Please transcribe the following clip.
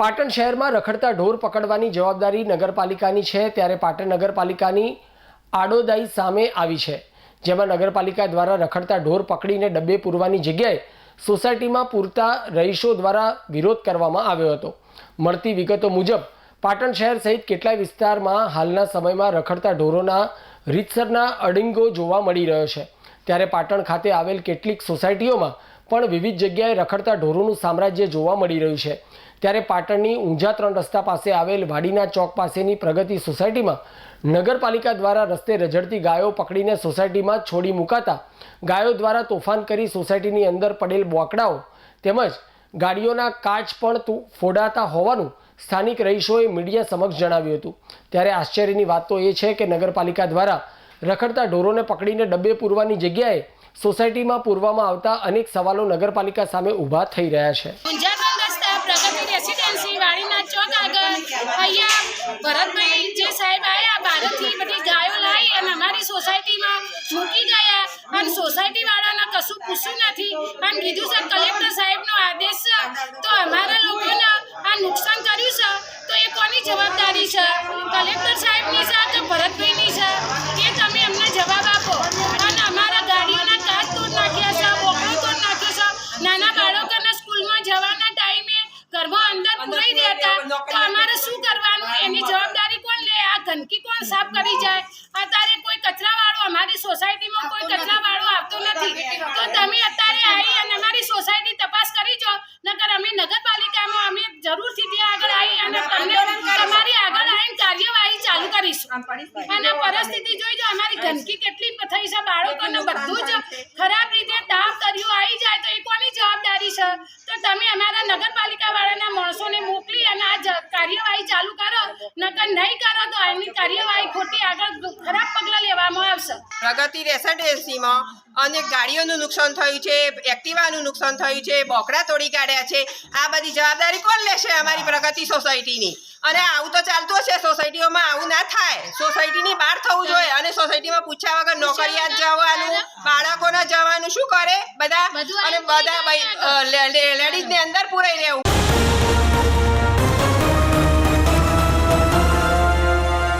પાટણ શહેરમાં રખડતા ઢોર પકડવાની જવાબદારી નગરપાલિકાની છે, ત્યારે પાટણ નગરપાલિકાની આડોદાઈ સામે આવી છે. જેમાં નગરપાલિકા દ્વારા રખડતા ઢોર પકડીને ડબ્બે પૂરવાની જગ્યાએ સોસાયટીમાં પૂરતા રહીશો દ્વારા વિરોધ કરવામાં આવ્યો હતો. મળતી વિગતો મુજબ, પાટણ શહેર સહિત કેટલાય વિસ્તારમાં હાલના સમયમાં રખડતા ઢોરોના રીતસરના અડિંગો જોવા મળી રહ્યો છે. ત્યારે પાટણ ખાતે આવેલ કેટલીક સોસાયટીઓમાં પણ વિવિધ જગ્યાએ રખડતા ઢોરોનું સામ્રાજ્ય જોવા મળી રહ્યું છે. ત્યારે પાટણની ઊંઝા ત્રણ રસ્તા પાસે આવેલ વાડીના ચોક પાસેની પ્રગતિ સોસાયટીમાં નગરપાલિકા દ્વારા રસ્તે રઝળતી ગાયો પકડીને સોસાયટીમાં છોડી મુકાતા ગાયો દ્વારા તોફાન કરી સોસાયટીની અંદર પડેલ બોકડાઓ તેમજ ગાડીઓના કાચ પણ ફોડાતા હોવાનું સ્થાનિક રહીશોએ મીડિયા સમક્ષ જણાવ્યું હતું. ત્યારે આશ્ચર્યની વાત તો એ છે કે નગરપાલિકા દ્વારા રખડતા ઢોરોને પકડીને ડબ્બે પૂરવાની જગ્યાએ સોસાયટીમાં પૂરવામાં આવતા અનેક સવાલો નગરપાલિકા સામે ઊભા થઈ રહ્યા છે. અમારી સોસાયટીમાં મૂકી ગયા. અને સોસાયટી કશું પૂછ્યું નથી. અને કીધું છે, કલેક્ટર સાહેબનો આદેશ તો અમારા આ નુકસાન કર્યું છે. તો એ કોની જવાબદારી છે? કલેક્ટર સાહેબની છે કે પુરાઈ દેતા તો અમારે શું કરવાનું? એની જવાબદારી કોણ લે? આ ગંદકી કોણ સાફ કરી જાય? અત્યારે કોઈ કચરાવાળો અમારી સોસાયટીમાં કોઈ કચરાવાળો આવતો નથી. તો તમે અત્યારે આવી અને અમારી સોસાયટી તપાસ કરી જો. નકર અમે નગરપાલિકામાં અમે જરૂરથી ત્યાં આગળ આવી અને તમને તમારી આગળ આવીને કાર્યવાહી ચાલુ કરીશું. અને પરિસ્થિતિ જોઈ જો અમારી ગંદકી કેટલી થઈ છે બાળકોને બધું જ ખરાબ રીતે તાપ કર્યું આવી જાય તો એ કોની જવાબદારી છે? તો તમે અમારા નગરપાલિકા વાળાના માણસોને મોકલી અને આ જ- કાર્યવાહી ચાલુ કરો નકર નહીં કરો તો એની કાર્યવાહી ખોટી આગળ ખરાબ પગલાં લેવામાં આવશે. પ્રગતિ રેસિડેન્સીમાં અનેક ગાડીઓનું નુકસાન થયું છે એક્ટિવાનું નુકસાન થયું છે બોકડા તોડી કાઢ્યા છે. આ બધી જવાબદારી કોણ લેશે અમારી પ્રગતિ સોસાયટીની? અને આવું તો ચાલતું હશે સોસાયટીઓમાં આવું ના થાય. સોસાયટીની બહાર થવું જોઈએ અને સોસાયટીમાં પૂછ્યા વગર નોકરિયાત જવાનું બાળકોને જવાનું શું કરે? બધા અને બધા લેડીઝને અંદર પૂરાઈ રહેવું